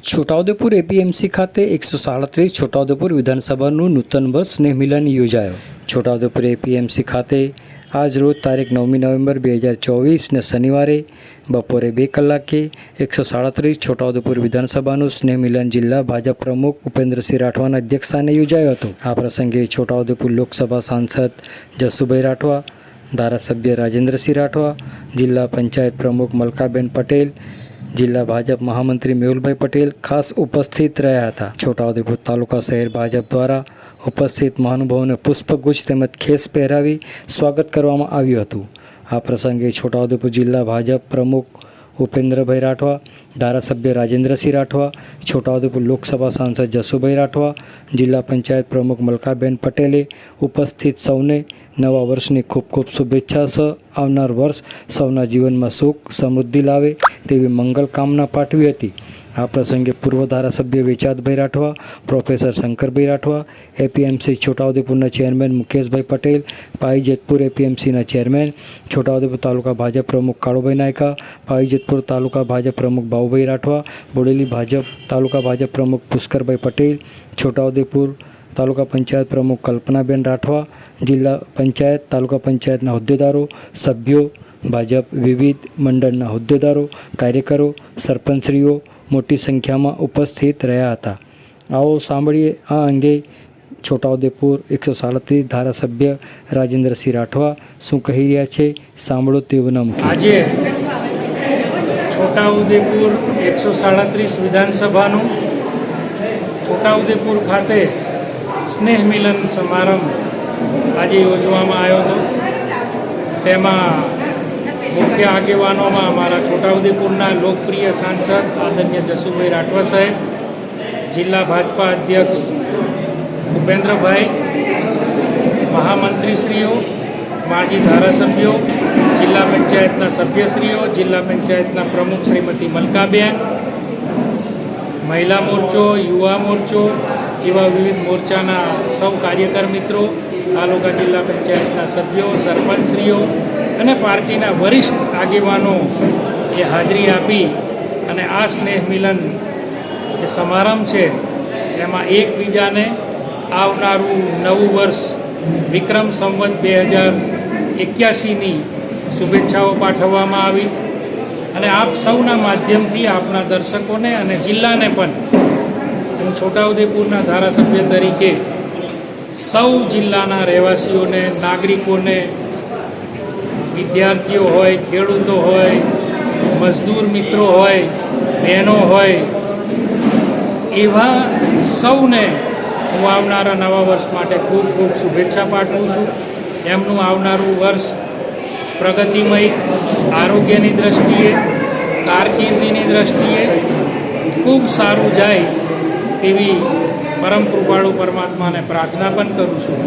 Chhota Udepur APMC ખાતે એકસો સાડત્રીસ છોટાઉદેપુર વિધાનસભાનું નૂતન વર્ષ સ્નેહ મિલન યોજાયો. છોટાઉદેપુર એપીએમસી ખાતે આજ રોજ તારીખ નવમી નવેમ્બર બે હજાર ચોવીસને શનિવારે બપોરે બે કલાકે એકસો સાડત્રીસ છોટાઉદેપુર વિધાનસભાનું સ્નેહ મિલન જિલ્લા ભાજપ પ્રમુખ ઉપેન્દ્રસિંહ રાઠવાના અધ્યક્ષસ્થાને યોજાયો હતો. આ પ્રસંગે છોટાઉદેપુર લોકસભા સાંસદ જસુભાઈ રાઠવા, ધારાસભ્ય રાજેન્દ્રસિંહ રાઠવા, જિલ્લા પંચાયત પ્રમુખ મલકાબેન પટેલ જિલ્લા ભાજપ મહામંત્રી મેહુલભાઈ પટેલ ખાસ ઉપસ્થિત રહ્યા હતા. છોટાઉદેપુર તાલુકા શહેર ભાજપ દ્વારા ઉપસ્થિત મહાનુભાવોને પુષ્પગુચ્છ તેમજ ખેસ પહેરાવી સ્વાગત કરવામાં આવ્યું હતું. આ પ્રસંગે છોટાઉદેપુર જિલ્લા ભાજપ પ્રમુખ ઉપેન્દ્રભાઈ રાઠવા ધારાસભ્ય રાજેન્દ્રસિંહ રાઠવા છોટાઉદેપુર લોકસભા સાંસદ જસુભાઈ રાઠવા જિલ્લા પંચાયત પ્રમુખ મલકાબેન પટેલે ઉપસ્થિત સૌને નવા વર્ષની ખૂબ ખૂબ શુભેચ્છા સહ આવનાર વર્ષ સૌના જીવનમાં સુખ સમૃદ્ધિ લાવે તેવી મંગલ કામના પાઠવી હતી આ પ્રસંગે પૂર્વ ધારાસભ્ય વેચાતભાઈ રાઠવા પ્રોફેસર શંકરભાઈ રાઠવા એપીએમસી છોટાઉદેપુરના ચેરમેન મુકેશભાઈ પટેલ પાઈ જેતપુર એપીએમસીના ચેરમેન છોટાઉદેપુર તાલુકા ભાજપ પ્રમુખ કાળુભાઈ નાયકા પાઈ જેતપુર તાલુકા ભાજપ પ્રમુખ બાબુભાઈ રાઠવા, બોડેલી ભાજપ, તાલુકા ભાજપ પ્રમુખ પુષ્કરભાઈ પટેલ, છોટાઉદેપુર તાલુકા પંચાયત પ્રમુખ કલ્પનાબેન રાઠવા, જિલ્લા પંચાયત, તાલુકા પંચાયતના હોદ્દેદારો, સભ્યો, ભાજપ વિવિધ મંડળના હોદ્દેદારો, કાર્યકરો, સરપંચશ્રીઓ મોટી સંખ્યામાં ઉપસ્થિત રહ્યા હતા. આવો સાંભળીએ આ અંગે છોટાઉદેપુર એકસો સાડત્રીસ ધારાસભ્ય રાજેન્દ્રસિંહ રાઠવા શું કહી રહ્યા છે, સાંભળો તેઓના મુખે આજે છોટાઉદેપુર એકસો સાડત્રીસ વિધાનસભાનું છોટાઉદેપુર ખાતે સ્નેહ મિલન સમારંભ આજે યોજવામાં આવ્યો હતો. તેમાં મુખ્ય આગેવાનોમાં અમારા છોટાઉદેપુરના લોકપ્રિય સાંસદ આદરણીય જસુભાઈ રાઠવા સાહેબ, જિલ્લા ભાજપા અધ્યક્ષ ભૂપેન્દ્રભાઈ, મહામંત્રીશ્રીઓ, માજી ધારાસભ્યો જિલ્લા પંચાયતના સભ્યશ્રીઓ, જિલ્લા પંચાયતના પ્રમુખ શ્રીમતી મલકાબેન, મહિલા મોરચો, યુવા મોરચો જેવા વિવિધ મોરચાના સૌ કાર્યકર મિત્રો, તાલુકા જિલ્લા પંચાયતના સભ્યો, સરપંચશ્રીઓ અને પાર્ટીના વરિષ્ઠ આગેવાનો એ હાજરી આપી અને આ સ્નેહ મિલન જે સમારંભ છે, એમાં એકબીજાને આવનારું નવું વર્ષ વિક્રમ સંવત બે હજાર એક્યાસીની શુભેચ્છાઓ પાઠવવામાં આવી અને આપ સૌના માધ્યમથી આપના દર્શકોને અને જિલ્લાને પણ હું છોટાઉદેપુરના ધારાસભ્ય તરીકે સૌ જિલ્લાના રહેવાસીઓને, નાગરિકોને, વિદ્યાર્થીઓ હોય, ખેડૂતો હોય, મજદૂર મિત્રો હોય, બહેનો હોય, એવા સૌને હું આવનારા નવા વર્ષ માટે ખૂબ ખૂબ શુભેચ્છા પાઠવું છું. એમનું આવનારું વર્ષ પ્રગતિમય આરોગ્યની દ્રષ્ટિએ, કારકિર્દીની દ્રષ્ટિએ ખૂબ સારું જાય તેવી પરમ કૃપાળુ પરમાત્માને પ્રાર્થના પણ કરું છું.